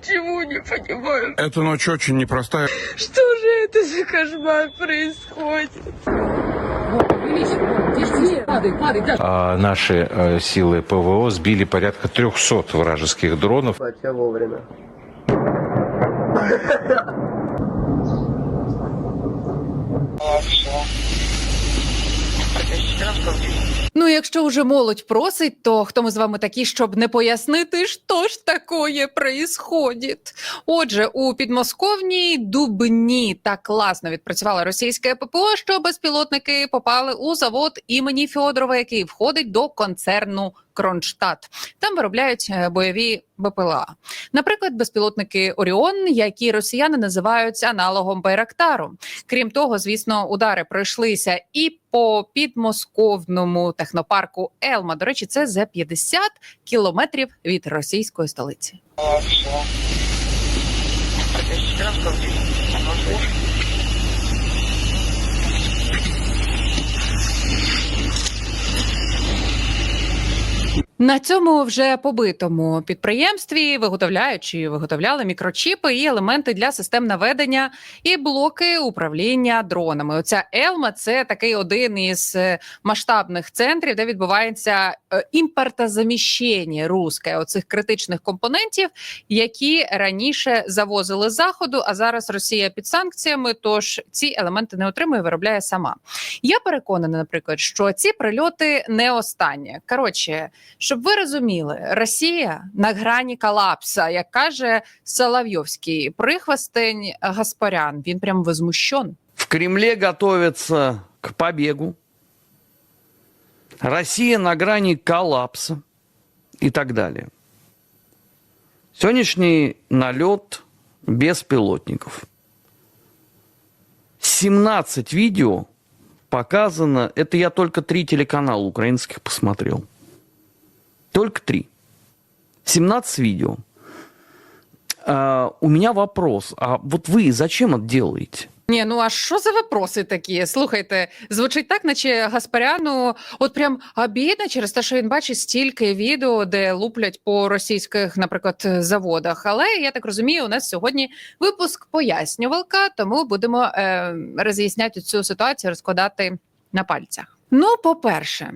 ничего не понимаю. Эта ночь очень непростая. Что же это за кошмар происходит? А наши э, силы ПВО сбили порядка 300 вражеских дронов. Хотя вовремя. Ну, якщо вже молодь просить, то хто ми з вами такі, щоб не пояснити, що ж такое происходит? Отже, у підмосковній Дубні так класно відпрацювала російське ППО, що безпілотники попали у завод імені Фьодорова, який входить до концерну Кронштадт. Там виробляють е, бойові БПЛА. Наприклад, безпілотники Оріон, які росіяни називають аналогом Байрактару. Крім того, звісно, удари пройшлися і по підмосковному технопарку Елма. До речі, це за 50 кілометрів від російської столиці. На цьому вже побитому підприємстві виготовляють чи виготовляли мікрочіпи і елементи для систем наведення і блоки управління дронами. Оця Елма це такий один із е, масштабних центрів, де відбувається е, імпортозаміщення русське оцих критичних компонентів, які раніше завозили з заходу. А зараз Росія під санкціями. Тож ці елементи не отримує, виробляє сама. Я переконана, наприклад, що ці прильоти не останнє. Коротше, щоб ви розуміли, Росія на грані колапса, як каже Соловйовський прихвостень Гаспарян. Він прям возмущен. В Кремле готовятся к побегу. Россия на грани коллапса и так далее. Сегодняшний налет беспилотников. 17 видео показано. Это я только три телеканала украинских посмотрел. Только три. 17 видео. А, у меня вопрос. А вот вы зачем это делаете? Ні, ну а що за вопроси такі? Слухайте, звучить так, наче Гаспаряну, от прям обідно через те, що він бачить стільки відео, де луплять по російських, наприклад, заводах. Але я так розумію, у нас сьогодні випуск пояснювалка, тому будемо е, роз'ясняти цю ситуацію, розкладати на пальцях. Ну, по-перше.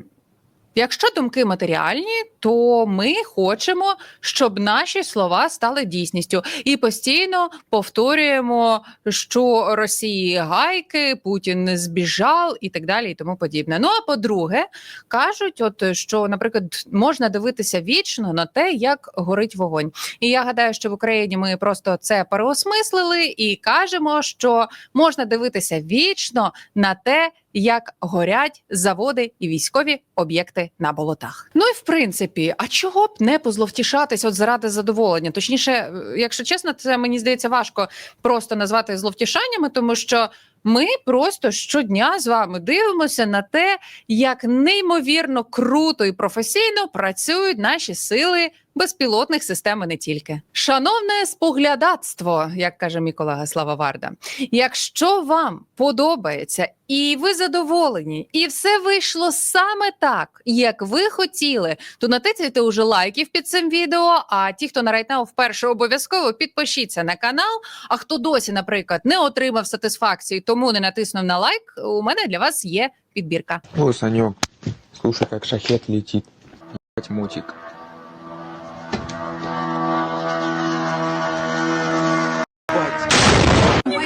Якщо думки матеріальні, то ми хочемо, щоб наші слова стали дійсністю, і постійно повторюємо, що Росії гайки, Путін не збіжав і так далі, і тому подібне. Ну а по-друге, кажуть, от що, наприклад, можна дивитися вічно на те, як горить вогонь. І я гадаю, що в Україні ми просто це переосмислили і кажемо, що можна дивитися вічно на те, як горять заводи і військові об'єкти на болотах. Ну і в принципі, а чого б не позловтішатись от заради задоволення? Точніше, е, якщо чесно, це мені здається важко просто назвати зловтішаннями, тому що. Ми просто щодня з вами дивимося на те, як неймовірно круто і професійно працюють наші сили безпілотних систем і не тільки. Шановне споглядацтво, як каже мій колега Слава Варда. Якщо вам подобається і ви задоволені, і все вийшло саме так, як ви хотіли, то натицяйте уже лайків під цим відео. А ті, хто на райтнау вперше обов'язково підпишіться на канал. А хто досі, наприклад, не отримав сатисфакції, тому не натиснув на лайк. У мене для вас є підбірка. Ой, Санек, слушай, как шахет летит. Ебать, мутик.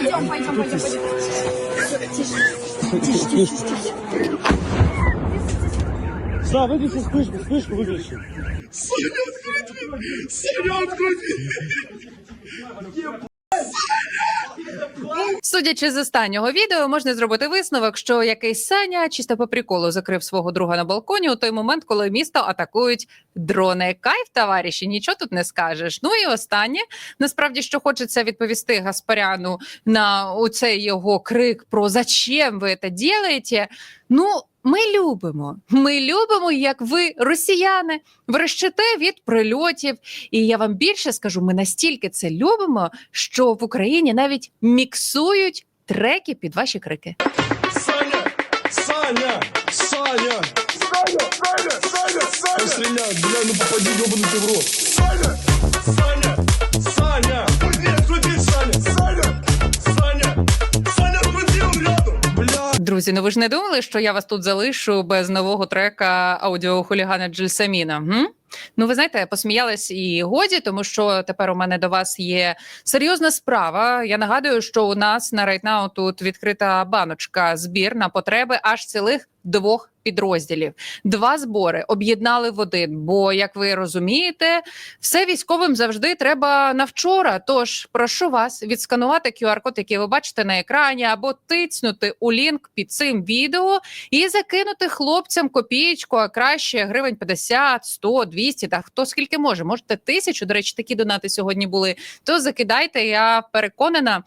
Пойдем, пойдем, пойдем, пойдем. Тише, тише, тише, тише. Да, выключи вспышку, вспышку выключи. Судячи з останнього відео, можна зробити висновок, що якийсь Саня чисто по приколу закрив свого друга на балконі у той момент, коли місто атакують дрони. Кайф, товариші, нічого тут не скажеш. Ну і останнє, насправді, що хочеться відповісти Гаспаряну на оцей його крик про «Зачем ви це робите?» Ну. Ми любимо, ми любимо, як ви, росіяни, верещите від прильотів. І я вам більше скажу, ми настільки це любимо, що в Україні навіть міксують треки під ваші крики. Саня! Саня! Саня! Саня! Саня! Саня! Саня! Стреляй, бля, ну попади, ебаный ты в рот! Саня! Саня! Саня! Друзі, ну ви ж не думали, що я вас тут залишу без нового трека аудіохулігана Джельсаміна? М? Ну, ви знаєте, посміялись і годі, тому що тепер у мене до вас є серйозна справа. Я нагадую, що у нас на Райтнау тут відкрита баночка збір на потреби аж цілих двох підрозділів. Два збори об'єднали в один. Бо, як ви розумієте, все військовим завжди треба на вчора. Тож прошу вас відсканувати QR-код, який ви бачите на екрані, або тицнути у лінк під цим відео і закинути хлопцям копієчку, а краще гривень 50, 100, 200, та хто скільки може. Можете тисячу. До речі, такі донати сьогодні були. То закидайте. Я переконана.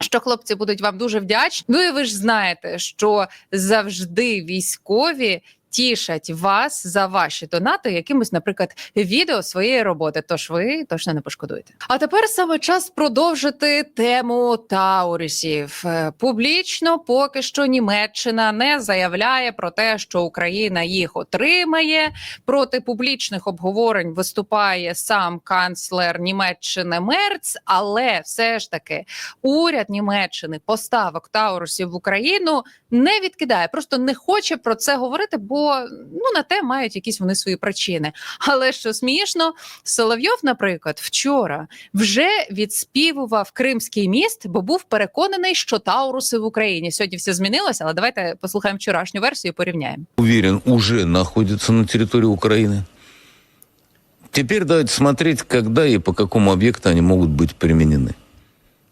Що хлопці будуть вам дуже вдячні. Ну і ви ж знаєте, що завжди військові тішать вас за ваші донати якимось, наприклад, відео своєї роботи. Тож ви точно не пошкодуєте. А тепер саме час продовжити тему Таурісів. Е, Публічно поки що Німеччина не заявляє про те, що Україна їх отримає. Проти публічних обговорень виступає сам канцлер Німеччини Мерц, але все ж таки уряд Німеччини поставок Таурусів в Україну не відкидає, просто не хоче про це говорити, бо ну на те мають якісь вони свої причини. Але що смішно, Соловйов, наприклад, вчора вже відспівував Кримський міст, бо був переконаний, що Тауруси в Україні сьогодні все змінилося. Але давайте послухаємо вчорашню версію. і Порівняємо. уверен, уже находятся на территории Украины. Теперь давайте смотреть, когда и по какому объекту они могут быть применены.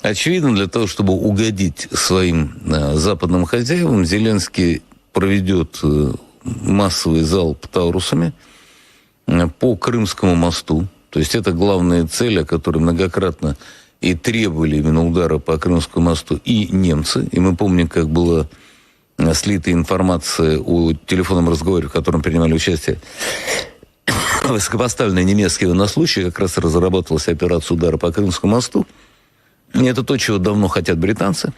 Очевидно, для того, чтобы угодить своим э, западным хозяевам, Зеленский проведет э, массовый залп Таурусами э, по Крымскому мосту. То есть это главная цель, о которой многократно и требовали именно удара по Крымскому мосту и немцы. И мы помним, как была э, слита информация о телефонном разговоре, в котором принимали участие высокопоставленные немецкие военнослужащие, как раз разработалась операция удара по Крымскому мосту. И это то, чего давно хотят британцы.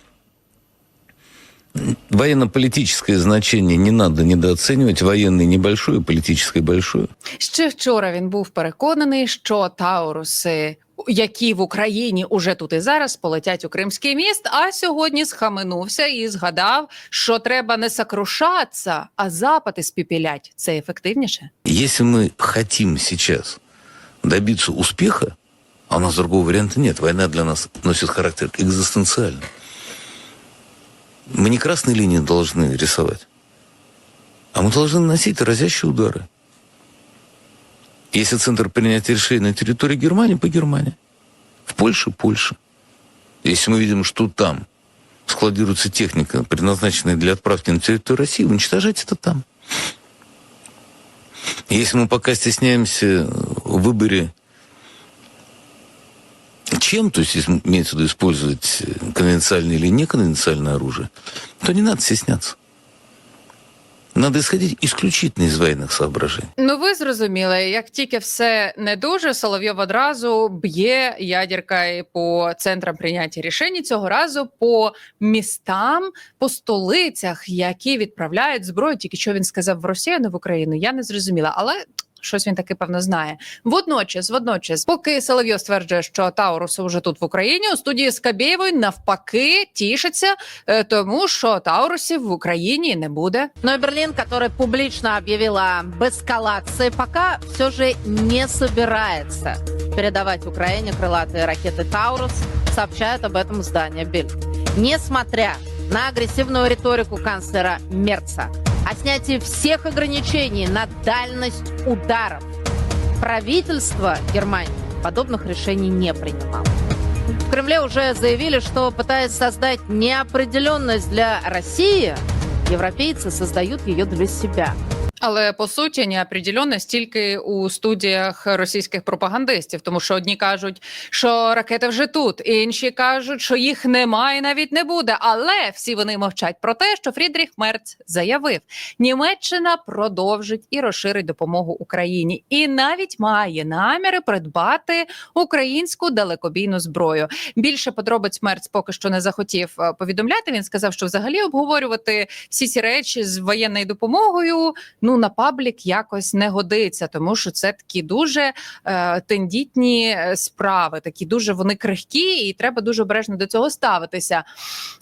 Военно-политическое значение не надо недооценивать. Военное небольшое, политическое большое. Ще вчора він був переконаний, що Тауруси, які в Україні уже тут і зараз полетять у Кримський міст. А сьогодні схаменувся і згадав, що треба не сокрушатися, а запати спіпілять. Це ефективніше. Если мы хотим сейчас добиться успеха, а у нас другого варианта нет, война для нас носит характер экзистенциальный. Мы не красные линии должны рисовать, а мы должны наносить разящие удары. Если центр принятия решений на территории Германии, по Германии. В Польше – Польша. Если мы видим, что там складируется техника, предназначенная для отправки на территорию России, уничтожать это там. Если мы пока стесняемся в выборе чем, то есть имеется в виду использовать конвенциальное или неконвенциальное оружие, то не надо стесняться. Надо исходить исключительно из военных соображений. Ну, ви зрозуміли, як тільки все не дуже, Соловйов одразу б'є ядерка по центрам прийняття рішень цього разу по містам, по столицях, які відправляють зброю. Тільки що він сказав в Росію, не в Україну. Я не зрозуміла, але. Щось він таки певно знає. Водночас, водночас, поки Соловйов стверджує, що Тауруси вже тут в Україні, у студії Скабєєвої навпаки тішиться, е, тому що Таурусів в Україні не буде. Но и Берлин, который публично объявил об эскалации, пока все же не собирается передавать Украине крылатые ракеты «Таурус», сообщает об этом издание «Бильд». Несмотря на агрессивную риторику канцлера Мерца о снятии всех ограничений на дальность ударов, правительство Германии подобных решений не принимало. В Кремле уже заявили, что пытаясь создать неопределенность для России, европейцы создают ее для себя. Але по суті неопределенність тільки у студіях російських пропагандистів, тому що одні кажуть, що ракети вже тут, інші кажуть, що їх немає, навіть не буде. Але всі вони мовчать про те, що Фрідріх Мерц заявив, Німеччина продовжить і розширить допомогу Україні, і навіть має наміри придбати українську далекобійну зброю. Більше подробиць Мерц поки що не захотів е, повідомляти. Він сказав, що взагалі обговорювати всі ці речі з воєнною допомогою. Ну на паблік якось не годиться, тому що це такі дуже е, тендітні е, справи, такі дуже вони крихкі, і треба дуже обережно до цього ставитися.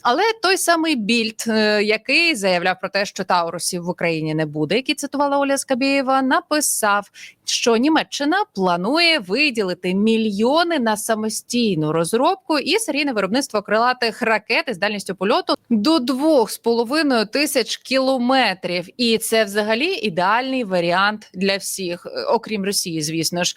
Але той самий Більд, е, який заявляв про те, що Таурусів в Україні не буде, який цитувала Оля Скабєєва, написав, що Німеччина планує виділити мільйони на самостійну розробку і серійне виробництво крилатих ракет із дальністю польоту до 2,5 тисяч кілометрів. І це взагалі ідеальний варіант для всіх, е, окрім Росії, звісно ж.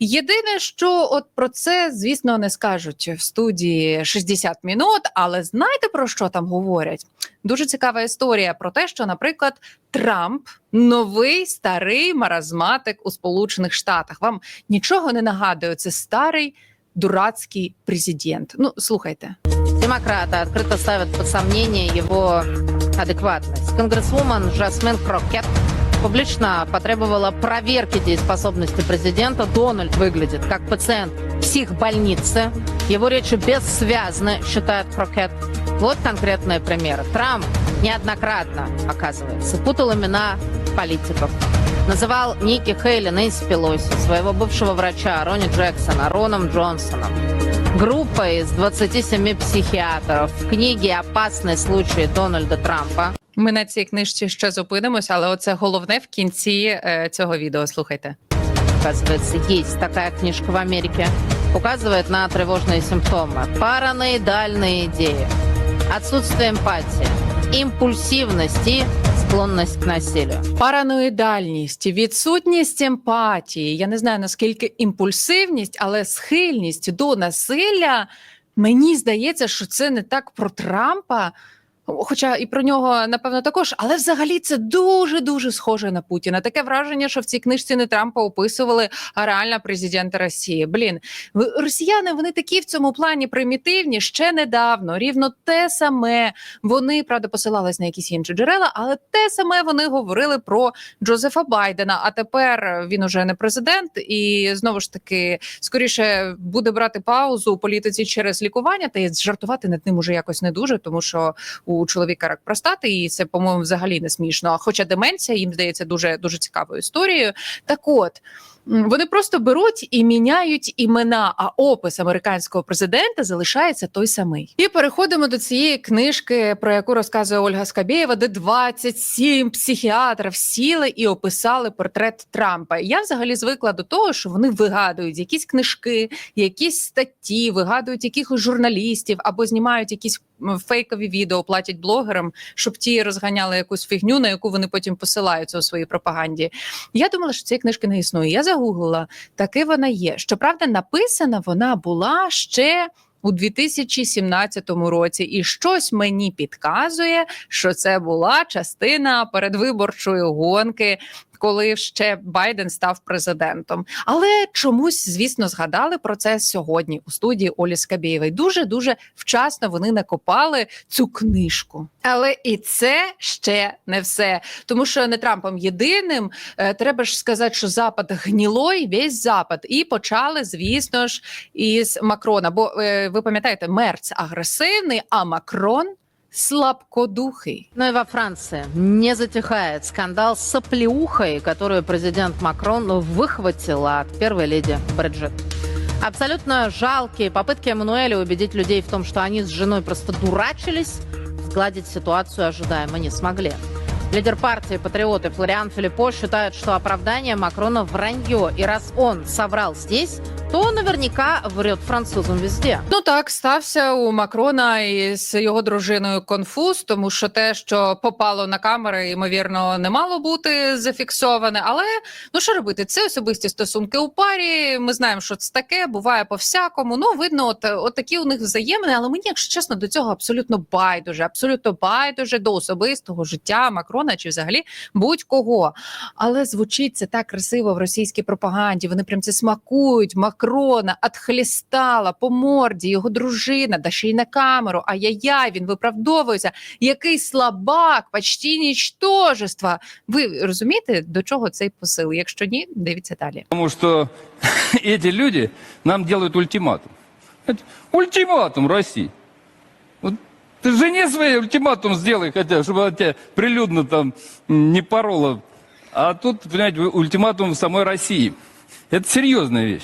Єдине, що от про це, звісно, не скажуть в студії 60 минут, але знаєте про що там говорять? Дуже цікава історія про те, що, наприклад, Трамп новий старий маразматик у Сполучених Штатах. Вам нічого не нагадує? Це старий дурацький президент. Ну слухайте. Демократы открыто ставят под сомнение его адекватность. Конгрессвумен Жасмин Крокет публично потребовала проверки дееспособности президента. Дональд выглядит как пациент психбольницы. Его речи бессвязны, считает Крокет. Вот конкретные примеры. Трамп неоднократно, оказывается, путал имена политиков. Называл Ники Хейли, Нэнси Пелоси, своего бывшего врача Ронни Джексона, Роном Джонсоном. Группа из 27 психиатров в книге «Опасный случай Дональда Трампа» Ми на цій книжці ще зупинимося, але оце головне в кінці е, цього відео. Слухайте. оказывается, есть такая книжка в Америке, указывает на тревожные симптомы. Параноидальные идеи, отсутствие эмпатии, импульсивность и склонность к насилию. Параноїдальність, відсутність емпатії. Я не знаю наскільки імпульсивність, але схильність до насилля. Мені здається, що це не так про Трампа. Хоча і про нього напевно також, але взагалі це дуже дуже схоже на Путіна. Таке враження, що в цій книжці не Трампа описували, а реально президента Росії. Блін, росіяни вони такі в цьому плані примітивні ще недавно. Рівно те саме вони правда посилались на якісь інші джерела, але те саме вони говорили про Джозефа Байдена. А тепер він уже не президент, і знову ж таки скоріше буде брати паузу у політиці через лікування. Та й жартувати над ним уже якось не дуже, тому що у чоловіка рак простати, і це, по-моєму, взагалі не смішно. Хоча деменція їм здається дуже дуже цікавою історією. Так от. Вони просто беруть і міняють імена, а опис американського президента залишається той самий. І переходимо до цієї книжки, про яку розказує Ольга Скабєєва, де 27 психіатрів сіли і описали портрет Трампа. Я взагалі звикла до того, що вони вигадують якісь книжки, якісь статті, вигадують якихось журналістів або знімають якісь фейкові відео, платять блогерам, щоб ті розганяли якусь фігню, на яку вони потім посилаються у своїй пропаганді. Я думала, що цієї книжки не існує. Я загуглила, таки вона є. Щоправда, написана вона була ще. У 2017 році, і щось мені підказує, що це була частина передвиборчої гонки, коли ще Байден став президентом. Але чомусь, звісно, згадали про це сьогодні у студії Олі Скабєєвої. Дуже дуже вчасно вони накопали цю книжку. Але і це ще не все, тому що не Трампом єдиним. Е, треба ж сказати, що Запад гнілой, весь Запад, і почали, звісно ж, із Макрона. Бо е, ви пам'ятаєте, Мерц агресивний, а Макрон слабкодухий. Ну и во Франции не затихает скандал с соплеухой, которую президент Макрон выхватил от первой леди Бриджит. Абсолютно жалкие попытки Эммануэля убедить людей в том, что они с женой просто дурачились, сгладить ситуацию ожидаемо не смогли. Лидер партии «Патриоты» Флориан Филиппо считает, что оправдание Макрона вранье. И раз он соврал здесь, то наверняка врет французам везде. Ну так стався у Макрона із його дружиною конфуз, тому що те, що попало на камери, ймовірно, не мало бути зафіксоване. Але ну що робити? Це особисті стосунки у парі. Ми знаємо, що це таке, буває по всякому. Ну видно, от, от такі у них взаємини. Але мені, якщо чесно, до цього абсолютно байдуже, абсолютно байдуже до особистого життя Макрона чи взагалі будь-кого. Але звучить це так красиво в російській пропаганді. Вони прям це смакують. Макрона отхлістала по морді його дружина, да ще й на камеру. Ай-яй-яй, він виправдовується. Який слабак, почти нічтожество. Ви розумієте, до чого цей посил? Якщо ні, дивіться далі. Потому что эти люди нам делают ультиматум. Знаете, Ультиматум России. Вот ты жене своей ультиматум сделай хотя, бы, чтобы она тебя прилюдно там не порола А тут, понимаете, ультиматум в самой России. Это серьезная вещь.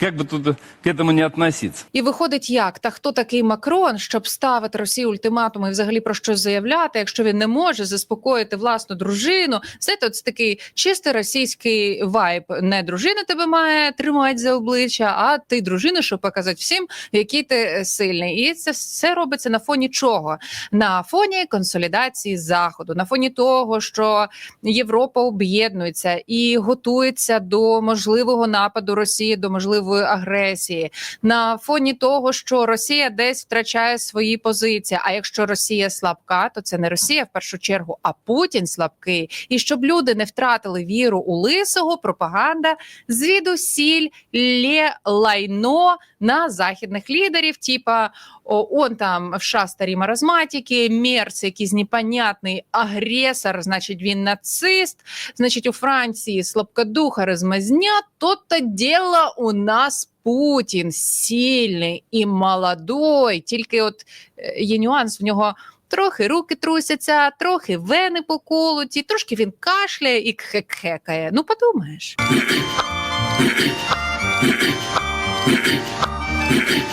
Как бы тут к этому не относиться. І виходить, як та хто такий Макрон, щоб ставити Росії ультиматуми і взагалі про щось заявляти, якщо він не може заспокоїти власну дружину. Знаєте, це такий чистий російський вайб. Не дружина тебе має тримати за обличчя, а ти дружина, щоб показати всім, який ти е, сильний. І це все робиться на фоні чого? На фоні консолідації заходу, на фоні того, що Європа об'єднується і готується до можливого нападу Росії, до можливої агресії, на фоні того, що Росія десь втрачає свої позиції. А якщо Росія слабка, то це не Росія в першу чергу, а Путін слабкий. І щоб люди не втратили віру у лисого, пропаганда звідусіль лє лайно на західних лідерів, типа о, он там в США старі маразматики, Мерц, якийсь непонятний агресор, значить він нацист, значить у Франції слабкодуха розмазня, то-то діло у нас Путін сильний і молодой. Тільки от е, є нюанс в нього. Трохи руки трусяться, трохи вени поколоті, трошки він кашляє і кхекхекає. Ну, подумаєш.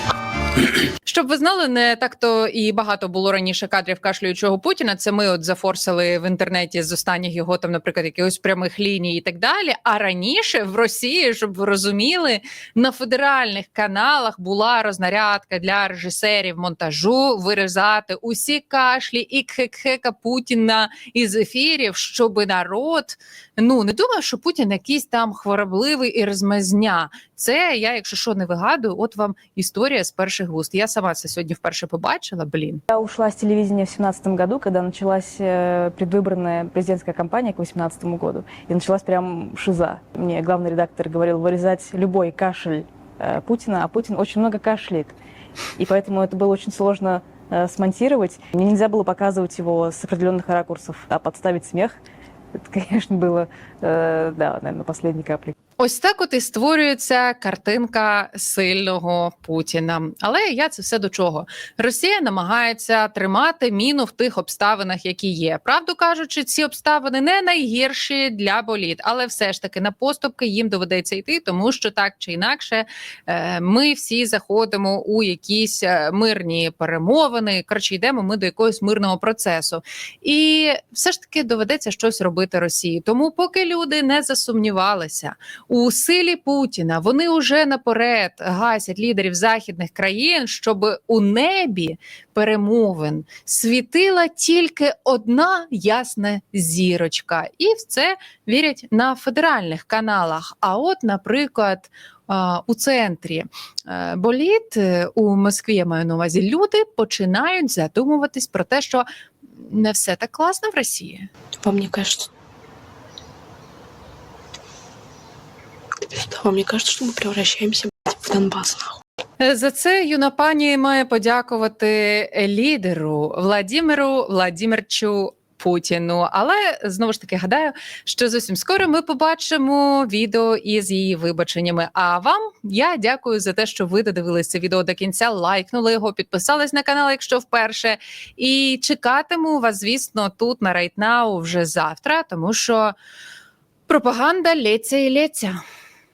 Щоб ви знали, не так то і багато було раніше кадрів кашлюючого Путіна. Це ми от зафорсили в інтернеті з останніх його там, наприклад, якихось прямих ліній і так далі. А раніше в Росії, щоб ви розуміли, на федеральних каналах була рознарядка для режисерів монтажу вирізати усі кашлі і кхекхека Путіна із ефірів, щоб народ ну не думав, що Путін якийсь там хворобливий і розмазня. Це я, якщо що не вигадую, от вам історія з перших вуст. Я сама це сьогодні вперше побачила. Блін. Я ушла с телевидения в 2017 году, когда началась э, предвыборная президентская кампания к 2018 году. И началась прям шиза. Мне главный редактор говорил вырезать любой кашель э, Путина, а Путин очень много кашляет. И поэтому это было очень сложно э, смонтировать. Мне нельзя было показывать его с определенных ракурсов, а подставить смех. Это, конечно, было, э, да, наверное, последней каплей. Ось так от і створюється картинка сильного Путіна. Але я це все до чого? Росія намагається тримати міну в тих обставинах, які є. Правду кажучи, ці обставини не найгірші для боліт, але все ж таки на поступки їм доведеться йти, тому що так чи інакше е, ми всі заходимо у якісь е, мирні перемовини. Коротше, йдемо ми до якогось мирного процесу, і все ж таки доведеться щось робити Росії. Тому, поки люди не засумнівалися у силі Путіна, вони вже наперед гасять лідерів західних країн, щоб у небі перемовин світила тільки одна ясна зірочка, і в це вірять на федеральних каналах. А от, наприклад. У центрі е, боліт е, у Москві я маю на увазі. Люди починають задумуватись про те, що не все так класно в Росії. Вам не кажется? Да, вам не кажется, что мы превращаемся в Донбасс, нахуй? Е, За це юна пані має подякувати лідеру Владимиру Владимирчу Путіну. Але знову ж таки гадаю, що зовсім скоро ми побачимо відео із її вибаченнями. А вам я дякую за те, що ви додивилися це відео до кінця, лайкнули його, підписались на канал, якщо вперше. І чекатиму вас, звісно, тут на Right Now вже завтра, тому що пропаганда лється і лється.